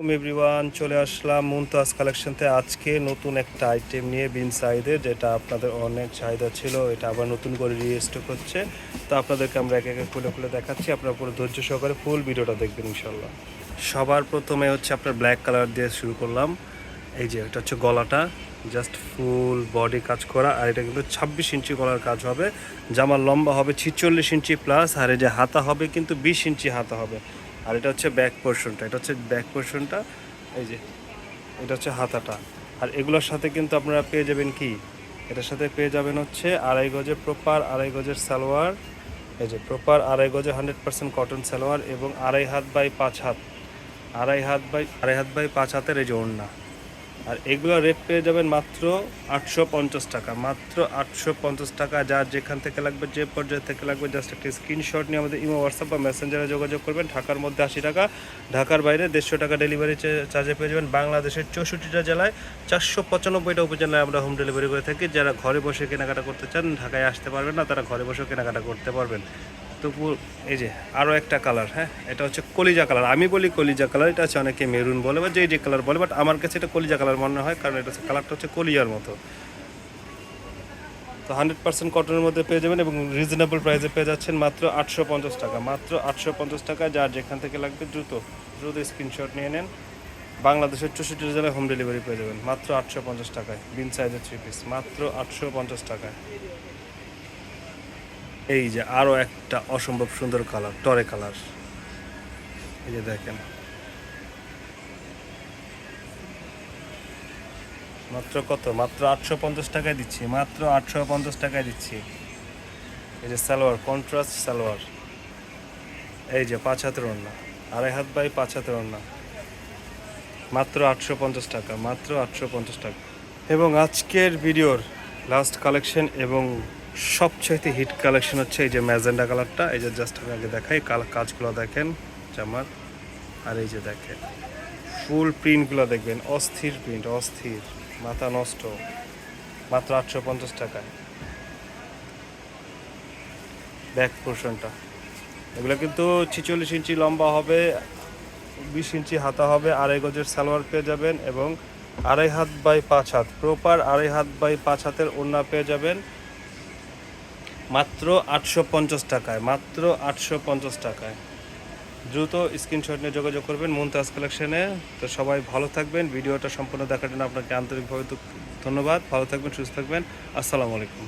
Everyone, চলে আসলাম মুমতাজ কালেকশনতে। আজকে নতুন একটা আইটেম নিয়ে বিন সাইদের, যেটা আপনাদের অনেক চাহিদা ছিল, এটা আবার নতুন করে রিস্টক হচ্ছে। তো আপনাদেরকে আমরা এক এক খুলে খুলে দেখাচ্ছি। আপনারা পুরো ধৈর্য সহকারে ফুল ভিডিওটা দেখবেন ইনশাল্লাহ সবার প্রথমে হচ্ছে আপনার ব্ল্যাক কালার দিয়ে শুরু করলাম। এই যে, এটা হচ্ছে গলাটা জাস্ট ফুল বডি কাজ করা। আর এটা কিন্তু ছাব্বিশ ইঞ্চি গলার কাজ হবে। জামার লম্বা হবে ছিচল্লিশ ইঞ্চি প্লাস আর এই যে হাতা হবে কিন্তু বিশ ইঞ্চি হাতা হবে। আর এটা হচ্ছে ব্যাক পোর্শনটা এটা হচ্ছে ব্যাক পোর্শনটা এই যে, এটা হচ্ছে হাতাটা। আর এগুলোর সাথে কিন্তু আপনারা পেয়ে যাবেন কি? এটার সাথে পেয়ে যাবেন হচ্ছে আড়াই গজে প্রপার আড়াই গজের সালোয়ার, এই যে প্রপার আড়াই গজে হান্ড্রেড পারসেন্ট কটন সালোয়ার এবং আড়াই হাত বাই পাঁচ হাত, আড়াই হাত বাই আড়াই হাত বাই পাঁচ হাতের এই যে ওড়না। আর এগুলো রেট পেয়ে যাবেন মাত্র আটশো পঞ্চাশ টাকা। মাত্র আটশো পঞ্চাশ টাকা যার যেখান থেকে লাগবে, যে পর্যায়ে থেকে লাগবে জাস্ট একটা স্ক্রিনশট নিয়ে আমাদের ইমো হোয়াটসঅ্যাপ বা মেসেঞ্জারে যোগাযোগ করবেন। ঢাকার মধ্যে আশি টাকা, ঢাকার বাইরে দেড়শো টাকা ডেলিভারি চার্জে পেয়ে যাবেন। বাংলাদেশের চৌষট্টিটা জেলায় চারশো পঁচানব্বইটা উপজেলায় আমরা হোম ডেলিভারি করে থাকি। যারা ঘরে বসে কেনাকাটা করতে চান, ঢাকায় আসতে পারবেন না, তারা ঘরে বসেও কেনাকাটা করতে পারবেন। পু- এই যে আরও একটা কালার হ্যাঁ? এটা হচ্ছে কলিজা কালার আমি বলি কলিজা কালার এটা হচ্ছে অনেকে মেরুন বলে বা যে যে কালার বলে বাট আমার কাছে এটা কলিজা কালার মনে হয়, কারণ এটা হচ্ছে কালারটা হচ্ছে কলিজার মতো। তো হান্ড্রেড পার্সেন্ট কটনের মধ্যে পেয়ে যাবেন এবং রিজনেবল প্রাইসে পেয়ে যাচ্ছেন মাত্র আটশো পঞ্চাশ টাকা। মাত্র আটশো পঞ্চাশ টাকা, যার যেখান থেকে লাগবে দ্রুত দ্রুত স্ক্রিনশট নিয়ে নেন। বাংলাদেশের চৌষট্টি জেলায় হোম ডেলিভারি পেয়ে যাবেন, মাত্র আটশো পঞ্চাশ টাকায়, বিন সাইজের থ্রি পিস মাত্র আটশো পঞ্চাশ টাকায়। এই যে আরও একটা অসম্ভব সুন্দর কালার, টরে কালার। এই যে দেখেন। মাত্র কত? মাত্র আটশো পঞ্চাশ টাকায় দিচ্ছি, মাত্র আটশো পঞ্চাশ টাকায় দিচ্ছি। এই যে সালোয়ার কন্ট্রাস্ট সালোয়ার। এই যে পাঁচ হাতের ওড়না, আড়াই হাত বাই পাঁচ হাতের ওড়না। মাত্র আটশো পঞ্চাশ টাকা, মাত্র আটশো পঞ্চাশ টাকা। এবং আজকের ভিডিওর লাস্ট কালেকশন এবং সবচাইতে হিট কালেকশন হচ্ছে এই যে ম্যাজেন্ডা কালারটা। এই যে জাস্ট আমি আগে দেখাই কাজগুলো দেখেন, জামার। আর এই যে দেখেন ফুল প্রিন্টগুলো দেখবেন, অস্থির প্রিন্ট অস্থির, মাথা নষ্ট, মাত্র আটশো পঞ্চাশ টাকায়। ব্যাক পোর্শনটা এগুলো কিন্তু ছিচল্লিশ ইঞ্চি লম্বা হবে, বিশ ইঞ্চি হাতা হবে, আড়াই গজের সালোয়ার পেয়ে যাবেন এবং আড়াই হাত বাই পাঁচ হাত প্রপার আড়াই হাত বাই পাঁচ হাতের ওড়না পেয়ে যাবেন। মাত্র আটশো পঞ্চাশ টাকায়, মাত্র আটশো পঞ্চাশ টাকায়। দ্রুত স্ক্রিনশট নিয়ে যোগাযোগ করবেন মুমতাজ কালেকশানে। তো সবাই ভালো থাকবেন, ভিডিওটা সম্পূর্ণ দেখার জন্য আপনাকে আন্তরিকভাবে ধন্যবাদ। ভালো থাকবেন, সুস্থ থাকবেন। আসসালামু আলাইকুম।